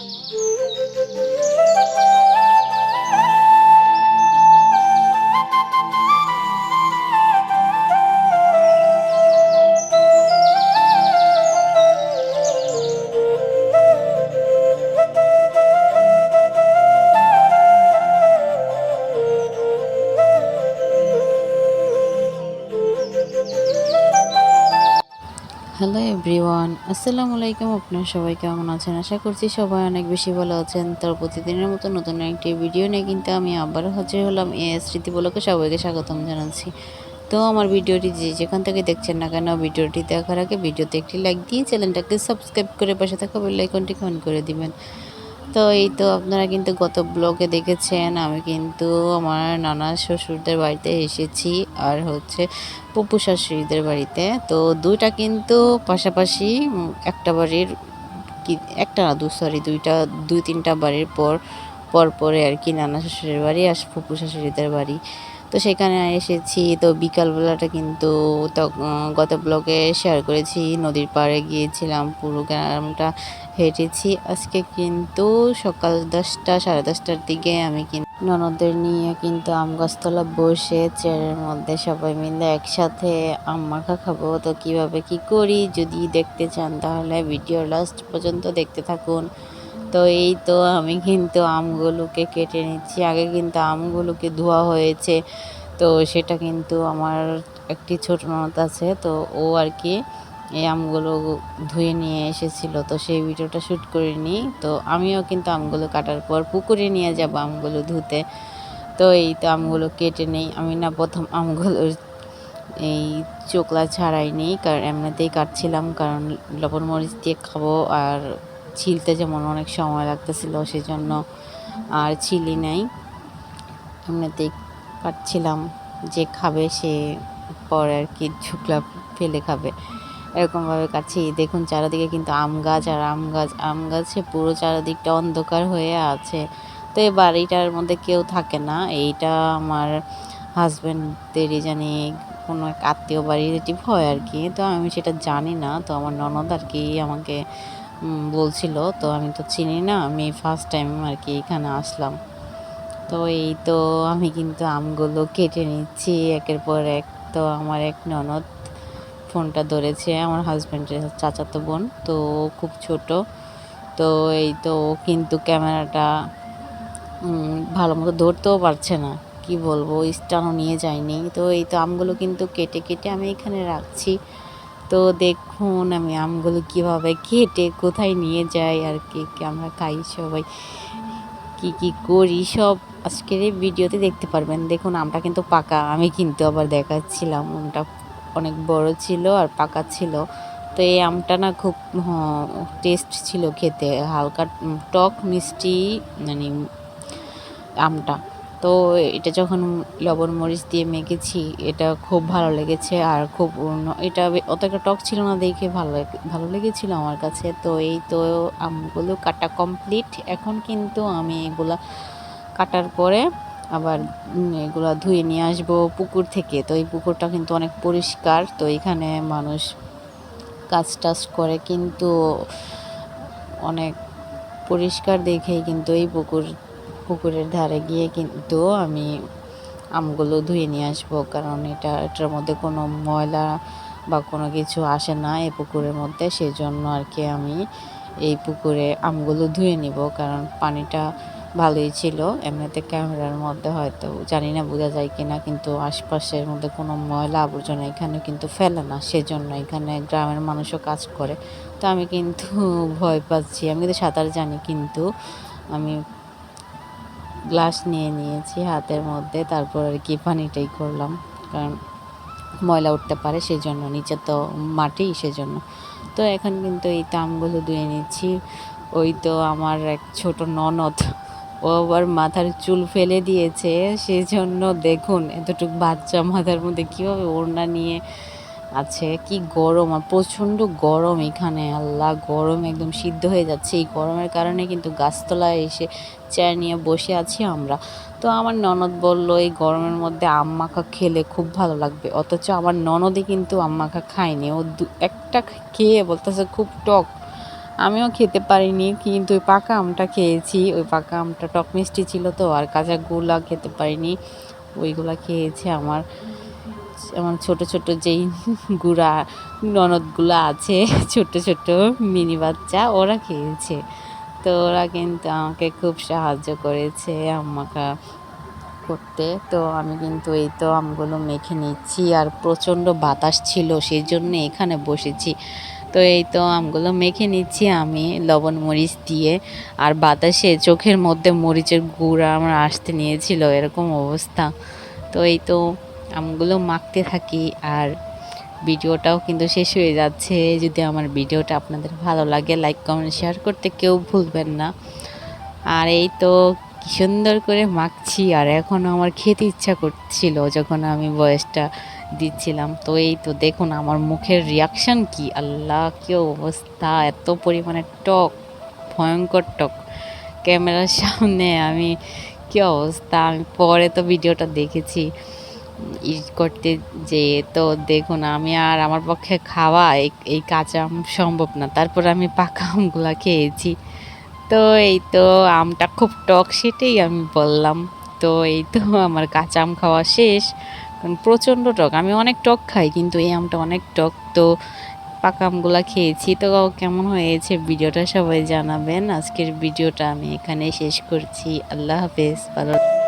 Música hello everyone, আসসালামু আলাইকুম। আপনার সবাই কেমন আছেন? আশা করছি সবাই অনেক বেশি ভালো আছেন। তার প্রতিদিনের মতো নতুন একটি ভিডিও নিয়ে কিন্তু আমি আবার হাজির হলাম এ স্মৃতি বলকে সবাইকে স্বাগতম জানাচ্ছি। তো আমার ভিডিওটি যে যেখান থেকে দেখছেন না কেন, ভিডিওটি দেখার আগে ভিডিওতে একটি লাইক দিয়ে চ্যানেলটাকে সাবস্ক্রাইব করে পাশে থাকা বেল আইকনটি অন করে দিবেন। তো এই তো আপনারা কিন্তু গত ব্লগে দেখেছেন, আমি কিন্তু আমার নানা শ্বশুরদের বাড়িতে এসেছি আর হচ্ছে পপু শাশুড়িদের বাড়িতে। তো দুইটা কিন্তু পাশাপাশি একটা বাড়ির কি, একটা না দু সরি দুইটা, দুই তিনটা বাড়ির পর পর পরে আর কি নানা শ্বশুরের বাড়ি আর ফুপু শাশুড়িদের বাড়ি। তো সেখানে এসেছি। তো বিকালবেলাটা কিন্তু গত ব্লগে শেয়ার করেছি। নদীর পাড়ে গিয়েছিলাম, পুরো গ্রামটা হেঁটেছি। আজকে কিন্তু সকাল দশটা, সাড়ে দশটার দিকে আমি কিন্তু ননদদের নিয়ে কিন্তু আম গাছতলা বসে চেয়ারের মধ্যে সবাই মিলে একসাথে আম মাখা খাব। তো কীভাবে কি করি যদি দেখতে চান তাহলে ভিডিও লাস্ট পর্যন্ত দেখতে থাকুন। তো এই তো আমি কিন্তু আমগুলোকে কেটে নিচ্ছি। আগে কিন্তু আমগুলোকে ধোয়া হয়েছে। তো সেটা কিন্তু আমার একটি ছোট ননদ আছে। তো ও আর কি এই আমগুলো ধুয়ে নিয়ে এসেছিল। তো সেই ভিডিওটা শ্যুট করিনি তো আমিও কিন্তু আমগুলো কাটার পর পুকুরে নিয়ে যাব আমগুলো ধুতে। তো এই তো আমগুলো কেটে নেই। আমি না প্রথম আমগুলো এই চোকলা ছাড়াইনি। কারণ এমনিতেই কাটছিলাম। কারণ লবণ মরিচ দিয়ে খাব আর ছিলতে যেমন অনেক সময় লাগতেছিল, সেজন্য আর ছিলি নাই। এমনিতেই কাটছিলাম যে খাবে সে পরে আর কি ঝুকলা ফেলে খাবে। এরকমভাবে কাটছি। দেখুন চারিদিকে কিন্তু আম গাছ আর আম গাছ, আম গাছে পুরো চারিদিকটা অন্ধকার হয়ে আছে। তো এই বাড়িটার মধ্যে কেউ থাকে না। এইটা আমার হাজব্যান্ডদেরই জানি কোনো এক আত্মীয় বাড়ি রিলেটিভ হয় আর কি। তো আমি সেটা জানি না। তো আমার ননদ আর কি আমাকে বলছিল, তো আমি তো চিনি না, আমি ফার্স্ট টাইম আর কি এখানে আসলাম। তো এই তো আমি কিন্তু আমগুলো কেটে নিচ্ছি, একের পর এক তো আমার এক ননদ ফোনটা ধরেছে, আমার হাজব্যান্ডের চাচাতো বোন, তো খুব ছোট। তো এই তো ও কিন্তু ক্যামেরাটা ভালো মতো ধরতেও পারছে না, কি বলব স্টানও নিয়ে যায়নি। তো এই তো আমগুলো কিন্তু কেটে কেটে আমি এখানে রাখছি। তো দেখুন আমি আমগুলো কীভাবে কেটে কোথায় নিয়ে যাই আর কি কি আমরা খাই সবাই, কি কি করি সব আজকের এই ভিডিওতে দেখতে পারবেন। দেখুন আমটা কিন্তু পাকা, আমি কিন্তু আবার দেখাচ্ছিলাম আমটা। অনেক বড় ছিল আর পাকা ছিল। তো এই আমটা না খুব টেস্ট ছিল খেতে। হালকা টক মিষ্টি মানে আমটা। তো এটা যখন লবণ মরিচ দিয়ে মেখেছি, এটা খুব ভালো লেগেছে আর খুব এটা অত একটা টক ছিল না দেখে ভালো ভালো লেগেছিল আমার কাছে। তো এই তো আমগুলো কাটা কমপ্লিট এখন কিন্তু আমি এগুলা কাটার পরে আবার এগুলা ধুয়ে নিয়ে আসব পুকুর থেকে। তো এই পুকুরটা কিন্তু অনেক পরিষ্কার। তো এখানে মানুষ কাজ টাজ করে কিন্তু অনেক পরিষ্কার দেখেই কিন্তু এই পুকুর পুকুরের ধারে গিয়ে কিন্তু আমি আমগুলো ধুয়ে নিয়ে আসব, কারণ এটা এটার মধ্যে কোনো ময়লা বা কোনো কিছু আসে না এই পুকুরের মধ্যে। সেই জন্য আর কি আমি এই পুকুরে আমগুলো ধুয়ে নিব, কারণ পানিটা ভালোই ছিল। এমনিতে ক্যামেরার মধ্যে হয়তো, জানি না বোঝা যায় কি না কিন্তু আশপাশের মধ্যে কোনো ময়লা আবর্জনা এখানে কিন্তু ফেলে না। সেজন্য এখানে গ্রামের মানুষও কাজ করে। তো আমি কিন্তু ভয় পাচ্ছি। আমি কিন্তু সাঁতার জানি, কিন্তু আমি গ্লাস নিয়ে নিয়েছি হাতের মধ্যে, তারপর আর কি পানিটাই করলাম। কারণ ময়লা উঠতে পারে সেই জন্য নিচে তো মাটি, সেজন্য। তো এখন কিন্তু এই তামগুলো ধুয়ে নিচ্ছি। ওই তো আমার এক ছোট ননদ, ও আবার মাথার চুল ফেলে দিয়েছে। সেই জন্য দেখুন, এতটুকু বাচ্চা মাথার মধ্যে কীভাবে ওড়না নিয়ে আছে। কি গরম, আর প্রচণ্ড গরম এখানে, আল্লাহ, গরম একদম সিদ্ধ হয়ে যাচ্ছে। এই গরমের কারণে কিন্তু গাছতলায় এসে চেয়ার নিয়ে বসে আছি আমরা। তো আমার ননদ বলল, এই গরমের মধ্যে আম মাখা খেলে খুব ভালো লাগবে। অথচ আমার ননদে কিন্তু আম মাখা খায়নি। ও দু, একটা খেয়ে বলতেছে, খুব টক। আমিও খেতে পারিনি, কিন্তু ওই পাকা আমটা খেয়েছি। ওই পাকা আমটা টক মিষ্টি ছিল তো, আর কাঁচা গুলা খেতে পারিনি। ওইগুলা খেয়েছে আমার। আমার ছোট ছোট যেই গুড়া, ননদগুলো আছে, ছোট ছোট মিনি বাচ্চা, ওরা খেয়েছে। তো ওরা কিন্তু আমাকে খুব সাহায্য করেছে আমাকে করতে। তো আমি কিন্তু এই তো আমগুলো মেখে নিচ্ছি আর প্রচণ্ড বাতাস ছিল সেই জন্য এখানে বসেছি। তো এই তো আমগুলো মেখে নিচ্ছি আমি লবণ মরিচ দিয়ে। আর বাতাসে চোখের মধ্যে মরিচের গুঁড়া আমার আসতে নিয়েছিল, এরকম অবস্থা। তো এই তো আমগুলো মাখতে থাকি আর ভিডিওটাও কিন্তু শেষ হয়ে যাচ্ছে। যদি আমার ভিডিওটা আপনাদের ভালো লাগে লাইক কমেন্ট শেয়ার করতে কেউ ভুলবেন না। আর এই তো কি সুন্দর করে মাখছি আর এখন আমার খেতে ইচ্ছা করছিল যখন আমি বয়সটা দিচ্ছিলাম। তো এই তো দেখুন আমার মুখের রিয়াকশান কি, আল্লাহ কি অবস্থা, এত পরিমাণে টক, ভয়ঙ্কর টক। ক্যামেরার সামনে আমি কি অবস্থা, আমি পরে তো ভিডিওটা দেখেছি। ই করতে যে তো দেখুন আমি আর আমার পক্ষে খাওয়া এই- কাঁচা আম সম্ভব না। তারপর আমি পাকা আমগুলা খেয়েছি। তো এই তো আমটা খুব টক সেটাই আমি বললাম। তো এই তো আমার কাঁচা আম খাওয়া শেষ। প্রচণ্ড টক। আমি অনেক টক খাই, কিন্তু এই আমটা অনেক টক। তো পাকা আমগুলা খেয়েছি। তো কেমন হয়েছে ভিডিওটা সবাই জানাবেন। আজকের ভিডিওটা আমি এখানে শেষ করছি। আল্লাহ হাফেজ। ভালো